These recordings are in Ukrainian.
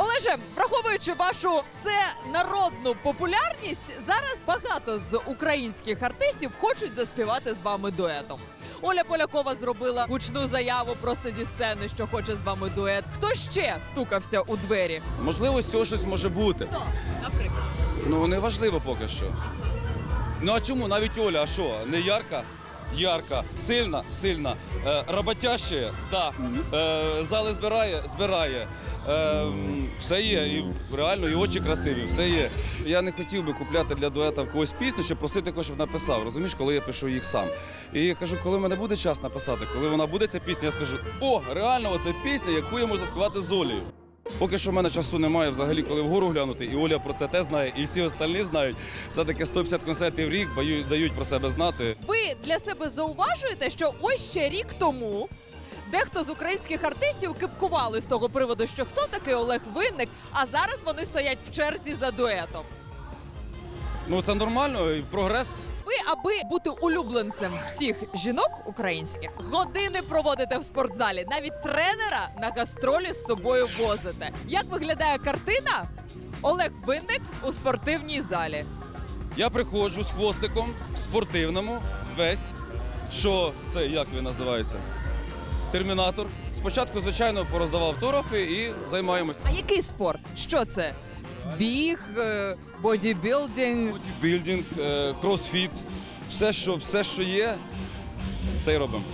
Олеже, враховуючи вашу всенародну популярність, зараз багато з українських артистів хочуть заспівати з вами дуетом. Оля Полякова зробила гучну заяву просто зі сцени, що хоче з вами дует. Хто ще стукався у двері? Можливо, з цього щось може бути. Хто, наприклад? Ну не важливо поки що. Ну а чому? Навіть Оля, а що? Не ярка? Ярка, сильна, сильна, е, роботяща, да. Е, зали збирає, збирає. Е, все є, і реально і очі красиві, все є. Я не хотів би купляти для дуета в когось пісню, чи просити когось, щоб написав. Розумієш, коли я пишу їх сам. І я кажу, коли в мене буде час написати, коли вона буде ця пісня, я скажу: о, реально, оце пісня, яку я можу заспівати з Олею. Поки що в мене часу немає взагалі, коли вгору глянути, і Оля про це те знає, і всі остальні знають. Все-таки 150 концертів в рік дають про себе знати. Ви для себе зауважуєте, що ось ще рік тому дехто з українських артистів кипкували з того приводу, що хто такий Олег Винник, а зараз вони стоять в черзі за дуетом. Ну це нормально, прогрес. Аби бути улюбленцем всіх жінок українських, години проводите в спортзалі. Навіть тренера на гастролі з собою возите. Як виглядає картина? Олег Винник у спортивній залі. Я приходжу з хвостиком в спортивному, весь. Що це як він називається? Термінатор. Спочатку, звичайно, пороздавав автографи і займаємось. А який спорт? Що це? Біг, бодібілдинг. бодібілдинг. Е, кросфіт, все, що, все, що є, це й робимо.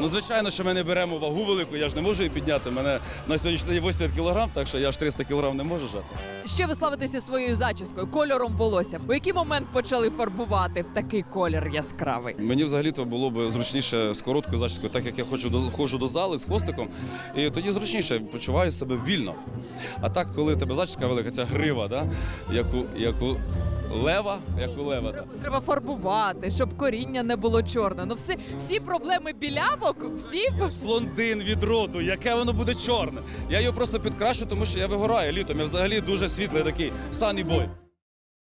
Ну, звичайно, що ми не беремо вагу велику, я ж не можу її підняти. Мене на сьогоднішній день 80 кг, так що я ж 300 кг не можу жати. Ще ви славитеся своєю зачіскою, кольором волосся. У який момент почали фарбувати в такий колір яскравий? Мені взагалі-то було б зручніше з короткою зачіскою, так як я хочу до ходжу до зали з хвостиком, і тоді зручніше почуваю себе вільно. А так, коли тебе зачіска велика, ця грива, да? як, у, як у лева, як у лева. Треба, Треба фарбувати, щоб коріння не було чорне. Ну всі, всі проблеми білявок, всі в- Блондин від роду, яке воно буде чорне. Я його просто підкрашу, тому що я вигораю літом. Я взагалі дуже світлий такий сані бой.